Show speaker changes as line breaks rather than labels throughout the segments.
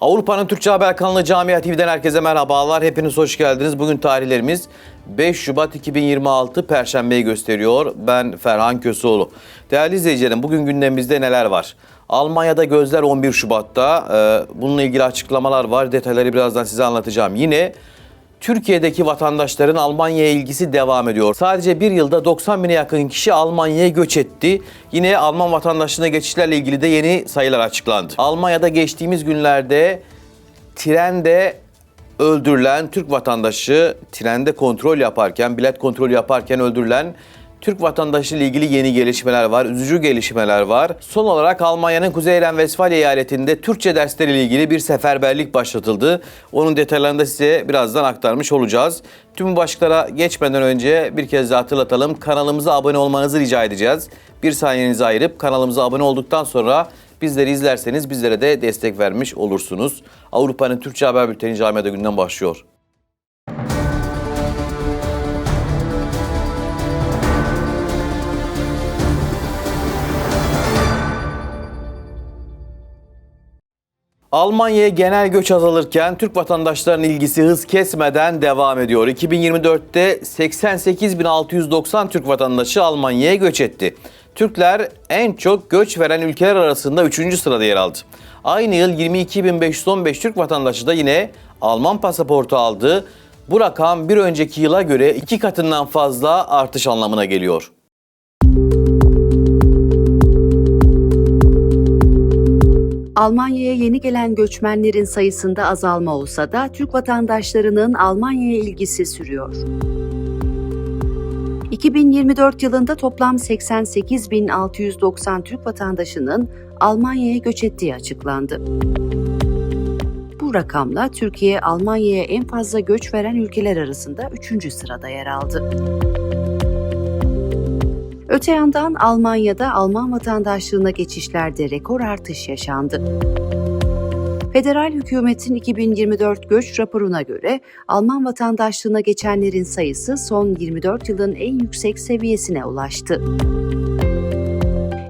Avrupa'nın Türkçe Haber kanalı Camia TV'den herkese merhabalar. Hepiniz hoş geldiniz. Bugün tarihlerimiz 5 Şubat 2026 Perşembe'yi gösteriyor. Ben Ferhan Köseoğlu. Değerli izleyicilerim bugün gündemimizde neler var? Almanya'da gözler 11 Şubat'ta. Ee, Bununla ilgili açıklamalar var. Detayları birazdan size anlatacağım. Yine Türkiye'deki vatandaşların Almanya'ya ilgisi devam ediyor. Sadece bir yılda 90 bine yakın kişi Almanya'ya göç etti. Yine Alman vatandaşlığına geçişlerle ilgili de yeni sayılar açıklandı. Almanya'da geçtiğimiz günlerde trende öldürülen Türk vatandaşı trende kontrol yaparken, bilet kontrolü yaparken öldürülen Türk vatandaşı ile ilgili yeni gelişmeler var, üzücü gelişmeler var. Son olarak Almanya'nın Kuzey Ren-Vesfalya eyaletinde Türkçe dersleri ile ilgili bir seferberlik başlatıldı. Onun detaylarını da size birazdan aktarmış olacağız. Tüm başlıklara geçmeden önce bir kez daha hatırlatalım. Kanalımıza abone olmanızı rica edeceğiz. Bir saniyenizi ayırıp kanalımıza abone olduktan sonra bizleri izlerseniz bizlere de destek vermiş olursunuz. Avrupa'nın Türkçe Haber Bülteni Camiada günden başlıyor. Almanya'ya genel göç azalırken Türk vatandaşlarının ilgisi hız kesmeden devam ediyor. 2024'te 88.690 Türk vatandaşı Almanya'ya göç etti. Türkler en çok göç veren ülkeler arasında 3. sırada yer aldı. Aynı yıl 22.515 Türk vatandaşı da yine Alman pasaportu aldı. Bu rakam bir önceki yıla göre iki katından fazla artış anlamına geliyor.
Almanya'ya yeni gelen göçmenlerin sayısında azalma olsa da Türk vatandaşlarının Almanya'ya ilgisi sürüyor. 2024 yılında toplam 88.690 Türk vatandaşının Almanya'ya göç ettiği açıklandı. Bu rakamla Türkiye Almanya'ya en fazla göç veren ülkeler arasında 3. sırada yer aldı. Öte yandan Almanya'da Alman vatandaşlığına geçişlerde rekor artış yaşandı. Federal hükümetin 2024 göç raporuna göre Alman vatandaşlığına geçenlerin sayısı son 24 yılın en yüksek seviyesine ulaştı.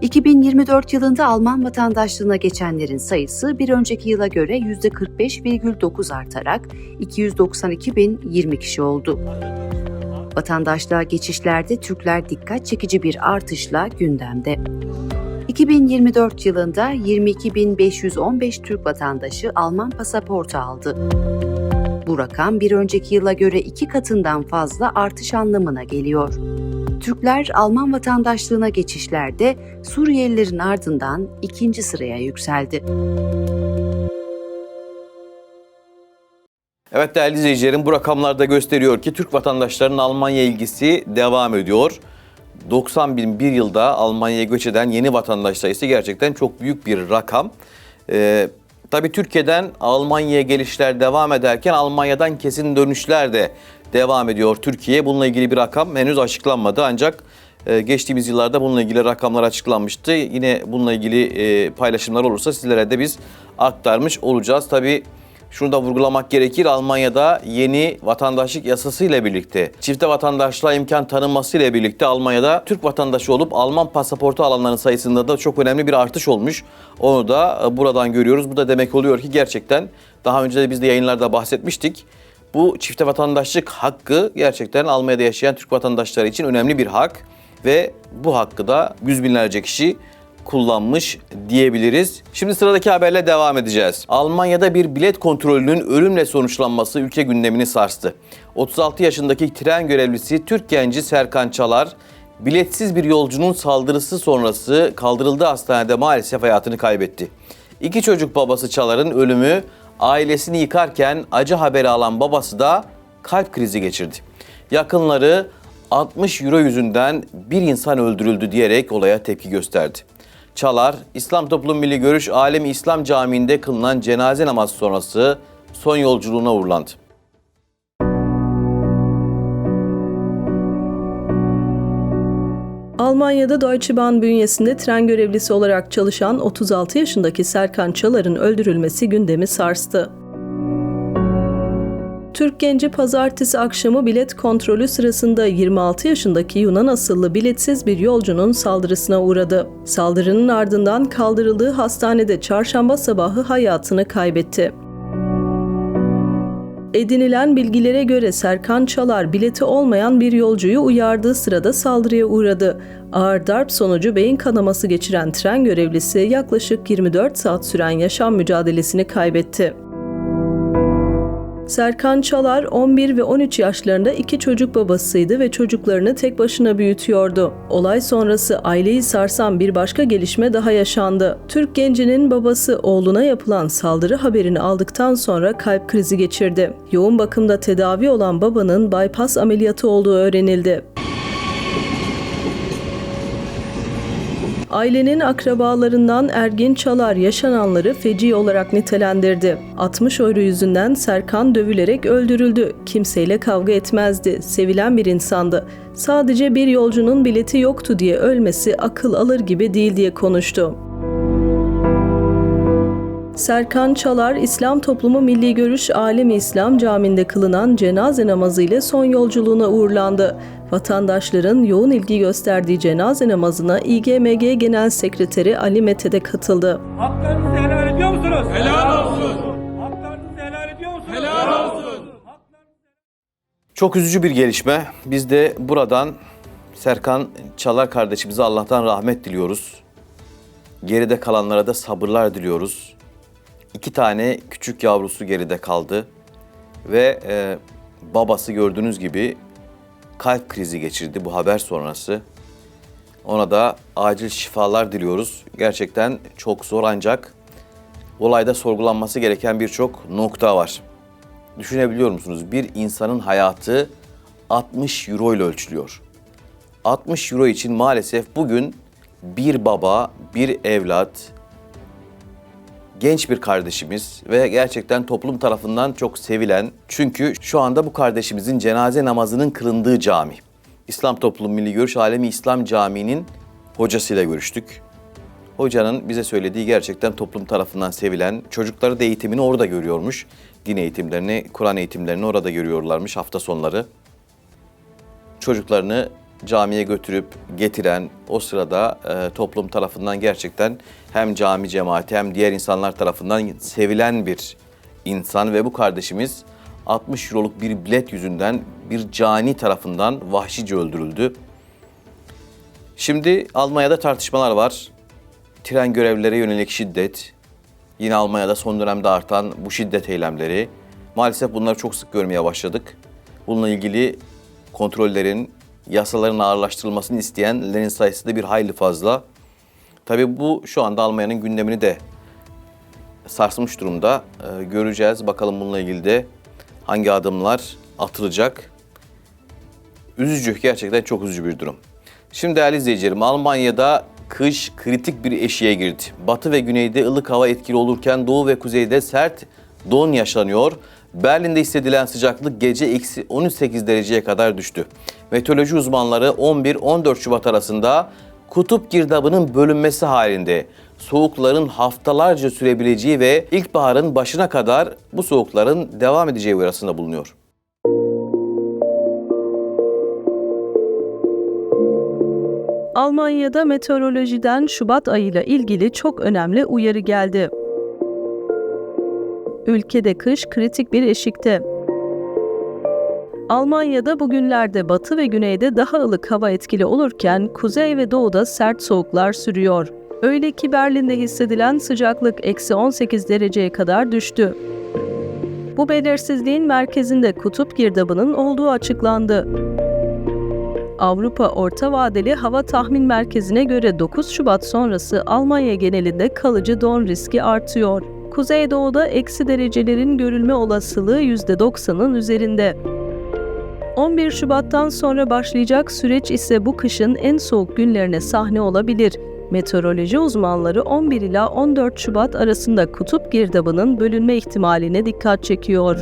2024 yılında Alman vatandaşlığına geçenlerin sayısı bir önceki yıla göre %45,9 artarak 292.020 kişi oldu. Vatandaşlığa geçişlerde Türkler dikkat çekici bir artışla gündemde. 2024 yılında 22.515 Türk vatandaşı Alman pasaportu aldı. Bu rakam bir önceki yıla göre iki katından fazla artış anlamına geliyor. Türkler Alman vatandaşlığına geçişlerde Suriyelilerin ardından ikinci sıraya yükseldi.
Evet değerli izleyicilerim bu rakamlar da gösteriyor ki Türk vatandaşlarının Almanya ilgisi devam ediyor. 90 bin bir yılda Almanya'ya göç eden yeni vatandaş sayısı gerçekten çok büyük bir rakam. Ee, tabii Türkiye'den Almanya'ya gelişler devam ederken Almanya'dan kesin dönüşler de devam ediyor Türkiye. Bununla ilgili bir rakam henüz açıklanmadı ancak e, geçtiğimiz yıllarda bununla ilgili rakamlar açıklanmıştı. Yine bununla ilgili e, paylaşımlar olursa sizlere de biz aktarmış olacağız. Tabii şunu da vurgulamak gerekir. Almanya'da yeni vatandaşlık yasası ile birlikte çifte vatandaşlığa imkan tanınması ile birlikte Almanya'da Türk vatandaşı olup Alman pasaportu alanların sayısında da çok önemli bir artış olmuş. Onu da e, buradan görüyoruz. Bu da demek oluyor ki gerçekten daha önce de biz de yayınlarda bahsetmiştik. Bu çifte vatandaşlık hakkı gerçekten Almanya'da yaşayan Türk vatandaşları için önemli bir hak ve bu hakkı da yüz binlerce kişi kullanmış diyebiliriz. Şimdi sıradaki haberle devam edeceğiz. Almanya'da bir bilet kontrolünün ölümle sonuçlanması ülke gündemini sarstı. 36 yaşındaki tren görevlisi Türk genci Serkan Çalar, biletsiz bir yolcunun saldırısı sonrası kaldırıldığı hastanede maalesef hayatını kaybetti. İki çocuk babası Çalar'ın ölümü ailesini yıkarken acı haberi alan babası da kalp krizi geçirdi. Yakınları 60 euro yüzünden bir insan öldürüldü diyerek olaya tepki gösterdi. Çalar, İslam Toplum Milli Görüş Alemi İslam Camii'nde kılınan cenaze namazı sonrası son yolculuğuna uğurlandı.
Almanya'da Deutsche Bahn bünyesinde tren görevlisi olarak çalışan 36 yaşındaki Serkan Çalar'ın öldürülmesi gündemi sarstı. Türk genci pazartesi akşamı bilet kontrolü sırasında 26 yaşındaki Yunan asıllı biletsiz bir yolcunun saldırısına uğradı. Saldırının ardından kaldırıldığı hastanede çarşamba sabahı hayatını kaybetti. Edinilen bilgilere göre Serkan Çalar bileti olmayan bir yolcuyu uyardığı sırada saldırıya uğradı. Ağır darp sonucu beyin kanaması geçiren tren görevlisi yaklaşık 24 saat süren yaşam mücadelesini kaybetti. Serkan Çalar 11 ve 13 yaşlarında iki çocuk babasıydı ve çocuklarını tek başına büyütüyordu. Olay sonrası aileyi sarsan bir başka gelişme daha yaşandı. Türk gencinin babası oğluna yapılan saldırı haberini aldıktan sonra kalp krizi geçirdi. Yoğun bakımda tedavi olan babanın bypass ameliyatı olduğu öğrenildi. Ailenin akrabalarından Ergin Çalar yaşananları feci olarak nitelendirdi. 60 euro yüzünden Serkan dövülerek öldürüldü. Kimseyle kavga etmezdi. Sevilen bir insandı. Sadece bir yolcunun bileti yoktu diye ölmesi akıl alır gibi değil diye konuştu. Serkan Çalar, İslam Toplumu Milli Görüş Alemi İslam Camii'nde kılınan cenaze namazı ile son yolculuğuna uğurlandı. Vatandaşların yoğun ilgi gösterdiği cenaze namazına İGMG Genel Sekreteri Ali Mete de katıldı.
Haklarınızı helal ediyor musunuz?
Helal olsun.
Haklarınızı helal ediyor musunuz?
Helal olsun.
Çok üzücü bir gelişme. Biz de buradan Serkan Çalar kardeşimize Allah'tan rahmet diliyoruz. Geride kalanlara da sabırlar diliyoruz. İki tane küçük yavrusu geride kaldı. Ve e, babası gördüğünüz gibi kalp krizi geçirdi bu haber sonrası. Ona da acil şifalar diliyoruz. Gerçekten çok zor ancak olayda sorgulanması gereken birçok nokta var. Düşünebiliyor musunuz? Bir insanın hayatı 60 euro ile ölçülüyor. 60 euro için maalesef bugün bir baba, bir evlat, genç bir kardeşimiz ve gerçekten toplum tarafından çok sevilen çünkü şu anda bu kardeşimizin cenaze namazının kılındığı cami. İslam Toplumu Milli Görüş Alemi İslam Camii'nin hocasıyla görüştük. Hocanın bize söylediği gerçekten toplum tarafından sevilen, çocukları da eğitimini orada görüyormuş. Din eğitimlerini, Kur'an eğitimlerini orada görüyorlarmış hafta sonları. Çocuklarını camiye götürüp getiren o sırada e, toplum tarafından gerçekten hem cami cemaati hem diğer insanlar tarafından sevilen bir insan ve bu kardeşimiz 60 euroluk bir bilet yüzünden bir cani tarafından vahşice öldürüldü. Şimdi Almanya'da tartışmalar var. Tren görevlilere yönelik şiddet, yine Almanya'da son dönemde artan bu şiddet eylemleri. Maalesef bunları çok sık görmeye başladık. Bununla ilgili kontrollerin, yasaların ağırlaştırılmasını isteyenlerin sayısı da bir hayli fazla. Tabii bu şu anda Almanya'nın gündemini de sarsmış durumda. Ee, göreceğiz bakalım bununla ilgili de hangi adımlar atılacak. Üzücü, gerçekten çok üzücü bir durum. Şimdi değerli izleyicilerim, Almanya'da kış kritik bir eşiğe girdi. Batı ve güneyde ılık hava etkili olurken doğu ve kuzeyde sert don yaşanıyor. Berlin'de hissedilen sıcaklık gece eksi 18 dereceye kadar düştü. Meteoroloji uzmanları 11-14 Şubat arasında kutup girdabının bölünmesi halinde soğukların haftalarca sürebileceği ve ilkbaharın başına kadar bu soğukların devam edeceği uyarısında bulunuyor.
Almanya'da meteorolojiden Şubat ayıyla ilgili çok önemli uyarı geldi. Ülkede kış kritik bir eşikte. Almanya'da bugünlerde batı ve güneyde daha ılık hava etkili olurken kuzey ve doğuda sert soğuklar sürüyor. Öyle ki Berlin'de hissedilen sıcaklık eksi 18 dereceye kadar düştü. Bu belirsizliğin merkezinde kutup girdabının olduğu açıklandı. Avrupa Orta Vadeli Hava Tahmin Merkezi'ne göre 9 Şubat sonrası Almanya genelinde kalıcı don riski artıyor. Kuzeydoğu'da eksi derecelerin görülme olasılığı %90'ın üzerinde. 11 Şubat'tan sonra başlayacak süreç ise bu kışın en soğuk günlerine sahne olabilir. Meteoroloji uzmanları 11 ila 14 Şubat arasında kutup girdabının bölünme ihtimaline dikkat çekiyor.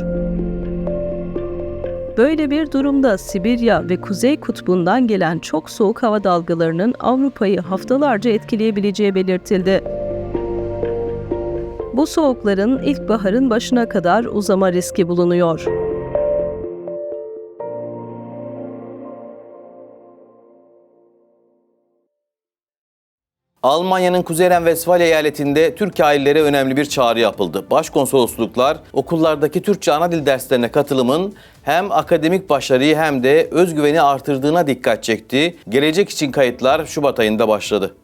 Böyle bir durumda Sibirya ve Kuzey Kutbu'ndan gelen çok soğuk hava dalgalarının Avrupa'yı haftalarca etkileyebileceği belirtildi. Bu soğukların ilkbaharın başına kadar uzama riski bulunuyor.
Almanya'nın Kuzey Renvestfalya eyaletinde Türk aileleri önemli bir çağrı yapıldı. Başkonsolosluklar okullardaki Türkçe ana dil derslerine katılımın hem akademik başarıyı hem de özgüveni artırdığına dikkat çekti. Gelecek için kayıtlar Şubat ayında başladı.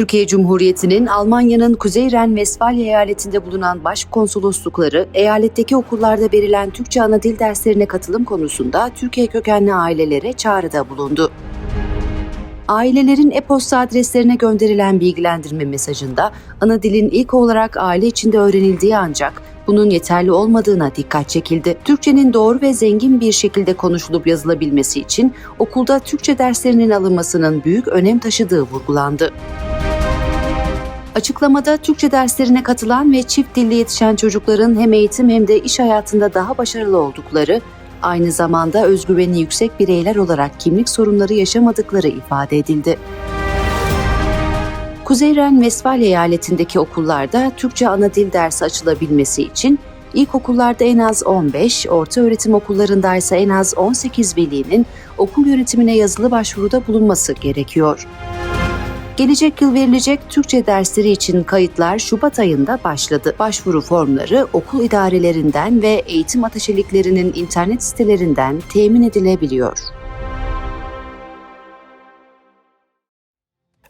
Türkiye Cumhuriyeti'nin Almanya'nın Kuzey Ren-Vesfalya eyaletinde bulunan başkonsoloslukları, eyaletteki okullarda verilen Türkçe ana dil derslerine katılım konusunda Türkiye kökenli ailelere çağrıda bulundu. Ailelerin e-posta adreslerine gönderilen bilgilendirme mesajında ana dilin ilk olarak aile içinde öğrenildiği ancak bunun yeterli olmadığına dikkat çekildi. Türkçenin doğru ve zengin bir şekilde konuşulup yazılabilmesi için okulda Türkçe derslerinin alınmasının büyük önem taşıdığı vurgulandı. Açıklamada Türkçe derslerine katılan ve çift dilli yetişen çocukların hem eğitim hem de iş hayatında daha başarılı oldukları, aynı zamanda özgüveni yüksek bireyler olarak kimlik sorunları yaşamadıkları ifade edildi. Kuzey Ren-Vesfalya eyaletindeki okullarda Türkçe ana dil dersi açılabilmesi için ilkokullarda en az 15, orta öğretim okullarında ise en az 18 velinin okul yönetimine yazılı başvuruda bulunması gerekiyor. Gelecek yıl verilecek Türkçe dersleri için kayıtlar Şubat ayında başladı. Başvuru formları okul idarelerinden ve eğitim ateşeliklerinin internet sitelerinden temin edilebiliyor.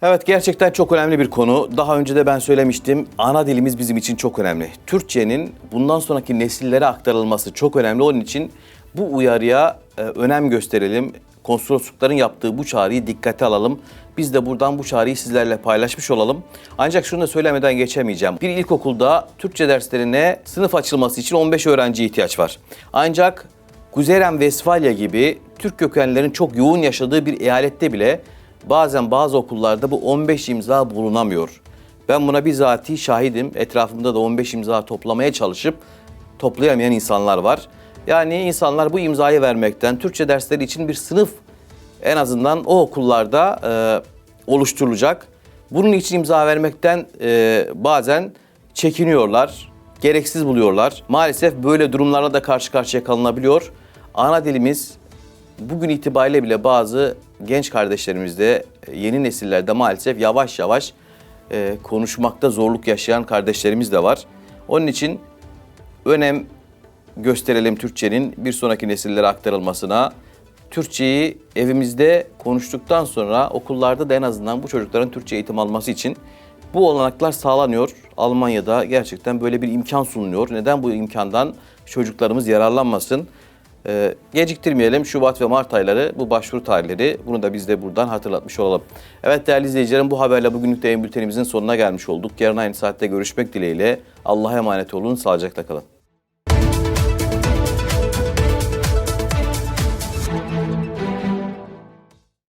Evet gerçekten çok önemli bir konu. Daha önce de ben söylemiştim. Ana dilimiz bizim için çok önemli. Türkçenin bundan sonraki nesillere aktarılması çok önemli. Onun için bu uyarıya e, önem gösterelim. Konsoloslukların yaptığı bu çağrıyı dikkate alalım. Biz de buradan bu çağrıyı sizlerle paylaşmış olalım. Ancak şunu da söylemeden geçemeyeceğim. Bir ilkokulda Türkçe derslerine sınıf açılması için 15 öğrenci ihtiyaç var. Ancak Kuzeyren Vesfalya gibi Türk kökenlerin çok yoğun yaşadığı bir eyalette bile bazen bazı okullarda bu 15 imza bulunamıyor. Ben buna bizatihi şahidim. Etrafımda da 15 imza toplamaya çalışıp toplayamayan insanlar var. Yani insanlar bu imzayı vermekten, Türkçe dersleri için bir sınıf en azından o okullarda e, oluşturulacak. Bunun için imza vermekten e, bazen çekiniyorlar, gereksiz buluyorlar. Maalesef böyle durumlarla da karşı karşıya kalınabiliyor. Ana dilimiz bugün itibariyle bile bazı genç kardeşlerimizde, e, yeni nesillerde maalesef yavaş yavaş e, konuşmakta zorluk yaşayan kardeşlerimiz de var. Onun için önem gösterelim Türkçenin bir sonraki nesillere aktarılmasına. Türkçeyi evimizde konuştuktan sonra okullarda da en azından bu çocukların Türkçe eğitim alması için bu olanaklar sağlanıyor. Almanya'da gerçekten böyle bir imkan sunuluyor. Neden bu imkandan çocuklarımız yararlanmasın? Ee, geciktirmeyelim Şubat ve Mart ayları bu başvuru tarihleri. Bunu da biz de buradan hatırlatmış olalım. Evet değerli izleyicilerim bu haberle bugünlük de yayın bültenimizin sonuna gelmiş olduk. Yarın aynı saatte görüşmek dileğiyle. Allah'a emanet olun. Sağlıcakla kalın.